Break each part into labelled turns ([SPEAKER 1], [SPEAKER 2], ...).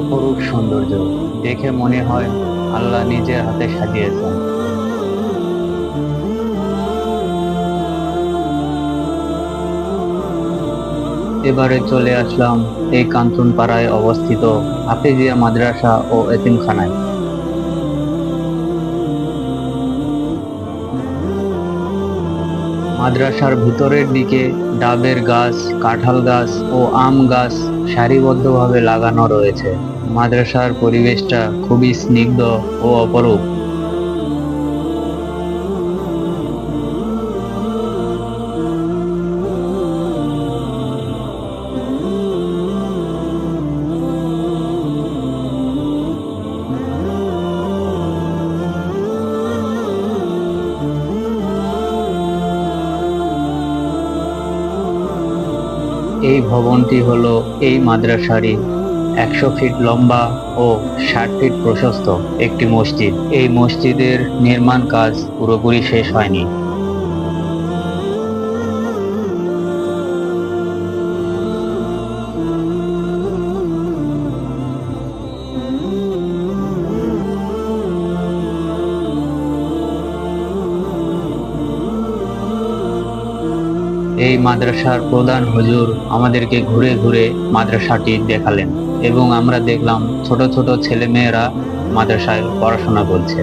[SPEAKER 1] অপরূপ সৌন্দর্য দেখে মনে হয় আল্লাহ নিজের হাতে সাজিয়েছেন। এবারে চলে আসলাম এই কাঞ্চনপাড়ায় অবস্থিত হাফিজিয়া মাদ্রাসা ও এতিমখানায়। মাদ্রাসার ভিতরের দিকে ডাবের গাছ, কাঁঠাল গাছ ও আম গাছ সারিবদ্ধভাবে লাগানো রয়েছে। মাদ্রাসার পরিবেশটা খুবই স্নিগ্ধ ও অপরূপ। এই ভবনটি হলো এই মাদ্রাসারই একশো ফিট লম্বা ও ষাট ফিট প্রশস্ত একটি মসজিদ। এই মসজিদের নির্মাণ কাজ পুরোপুরি শেষ হয়নি। এই মাদ্রাসার প্রধান হুজুর আমাদেরকে ঘুরে ঘুরে মাদ্রাসাটি দেখালেন এবং আমরা দেখলাম ছোট ছোট ছেলে মেয়েরা মাদ্রাসায় পড়াশোনা করছে।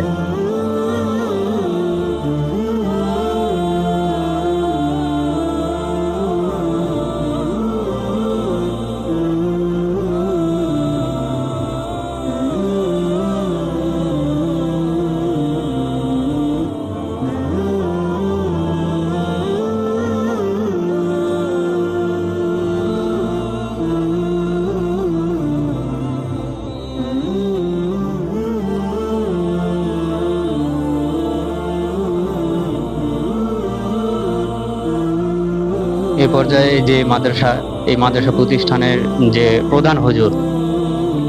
[SPEAKER 1] এ পর্যায়ে যে মাদ্রাসা এই মাদ্রাসা প্রতিষ্ঠানের যে প্রধান হুজুর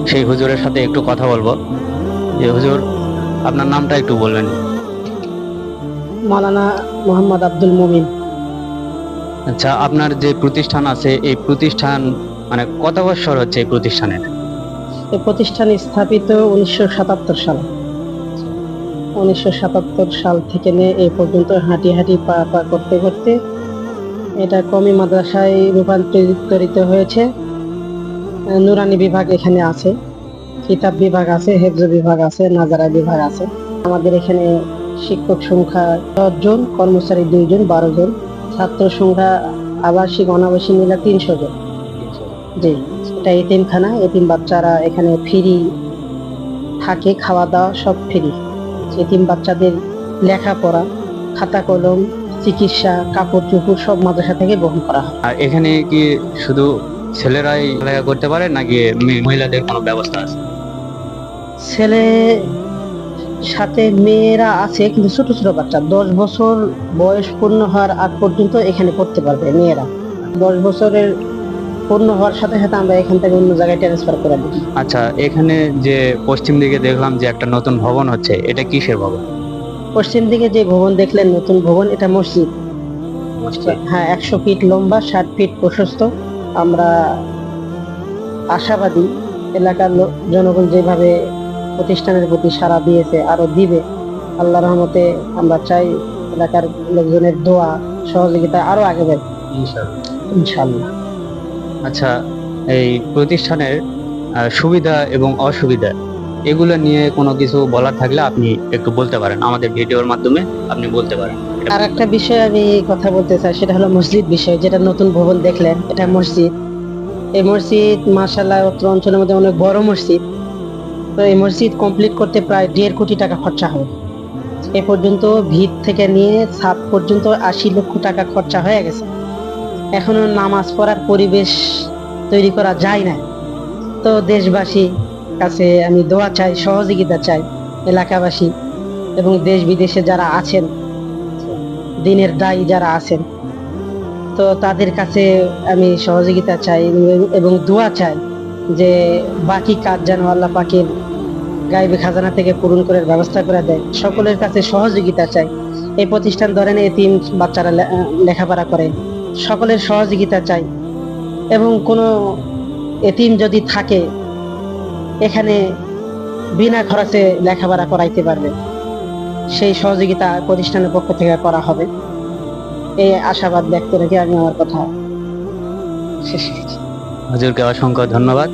[SPEAKER 1] সেই হুজুরের সাথে একটু কথা বলব। যে হুজুর আপনার নামটা একটু বলবেন।
[SPEAKER 2] মাওলানা মোহাম্মদ আব্দুল মুমিন।
[SPEAKER 1] আচ্ছা আপনার যে প্রতিষ্ঠান আছে এই প্রতিষ্ঠান মানে কত বছর হচ্ছে এই প্রতিষ্ঠানের?
[SPEAKER 2] এই প্রতিষ্ঠান স্থাপিত উনিশশো সাতাত্তর সালে। উনিশশো সাতাত্তর সাল থেকে নিয়ে এই পর্যন্ত হাঁটি হাঁটি পা পা করতে করতে এটা কমি মাদ্রাসায় রূপান্তরিত হয়েছে। নুরানি বিভাগ এখানে আছে, কিতাব বিভাগ আছে, হেফজ বিভাগ আছে, নাজারা বিভাগ আছে। আমাদের এখানে শিক্ষক সংখ্যা দশ জন কর্মচারী দুইজন, বারো জন, ছাত্র সংখ্যা আবাসিক অনাবাসিক মিলে তিনশো জন। জি, এটা এতিমখানা, এতিম বাচ্চারা এখানে ফ্রি থাকে, খাওয়া দাওয়া সব ফ্রি এতিম বাচ্চাদের লেখাপড়া, খাতা কলম চিকিৎসা কাপড় চোপড় সব মাদ্রাসা থেকে বহন করা হয়।
[SPEAKER 1] আর এখানে কি শুধু ছেলেরাই লেখা করতে পারে নাকি মহিলাদের কোনো ব্যবস্থা আছে?
[SPEAKER 2] ছেলে সাথে মেয়েরা আছে কিন্তু ছোট ছোট বাচ্চা। দশ বছর বয়স পূর্ণ হওয়ার আগ পর্যন্ত এখানে পড়তে পারবে মেয়েরা। দশ বছরের পূর্ণ হওয়ার সাথে সাথে আমরা এখান থেকে অন্য জায়গায় ট্রান্সফার করে দিই।
[SPEAKER 1] আচ্ছা এখানে যে পশ্চিম দিকে দেখলাম যে একটা নতুন ভবন হচ্ছে এটা কিসের ভবন?
[SPEAKER 2] পশ্চিম দিকে যে ভবন দেখলেন নতুন ভবন এটা মসজিদ। হ্যাঁ একশো ফিট লম্বা ষাট ফিট প্রশস্ত। আমরা আশাবাদী এলাকার লোক- জনগণ যেভাবে প্রতিষ্ঠানের প্রতি সাড়া দিয়েছে আরও দিবে আল্লাহ রহমতে আমরা চাই এলাকার লোকজনের দোয়া সহযোগিতা আরও আগে যাবে। ইনশাল্লাহ
[SPEAKER 1] আচ্ছা এই প্রতিষ্ঠানের সুবিধা এবং অসুবিধা এগুলো নিয়ে কোনো কিছু বলার থাকলে আপনি একটু বলতে পারেন। আমাদের ভিডিওর মাধ্যমে আপনি বলতে পারেন।
[SPEAKER 2] আর একটা বিষয় আমি কথা বলতে চাই, সেটা হলো মসজিদ বিষয়, যেটা নতুন ভবন দেখলেন, এটা মসজিদ। এই মসজিদ মার্শাল্লাহ অত্র অঞ্চলের মধ্যে অনেক বড় মসজিদ। তো এই মসজিদ কমপ্লিট করতে প্রায় দেড় কোটি টাকা খরচা হবে এ পর্যন্ত ভিত থেকে নিয়ে ছাদ পর্যন্ত আশি লক্ষ টাকা খরচা হয়ে গেছে। এখনও নামাজ পড়ার পরিবেশ তৈরি করা যায় না তো দেশবাসী কাছে আমি দোয়া চাই, সহযোগিতা চাই এলাকাবাসী এবং দেশ বিদেশে যারা আছেন, দিনের দায়ী যারা আছেন, তো তাদের কাছে আমি সহযোগিতা চাই এবং- দোয়া চাই যে বাকি কাজ যেন আল্লাহ পাকের গাইবে খাজানা থেকে পূরণ করার ব্যবস্থা করে দেয়। সকলের কাছে সহযোগিতা চাই। এই প্রতিষ্ঠান ধরেন এতিম বাচ্চারা লেখাপড়া করে, সকলের সহযোগিতা চাই এবং কোনো এতিম যদি থাকে এখানে বিনা খরচে লেখাপড়া করাইতে পারবে। সেই সহযোগিতা প্রতিষ্ঠানের পক্ষ থেকে করা হবে। এই আশাবাদ ব্যক্ত রেখে আমি আমার কথা শেষ করছি।
[SPEAKER 1] হুজুরকে অসংখ্য ধন্যবাদ।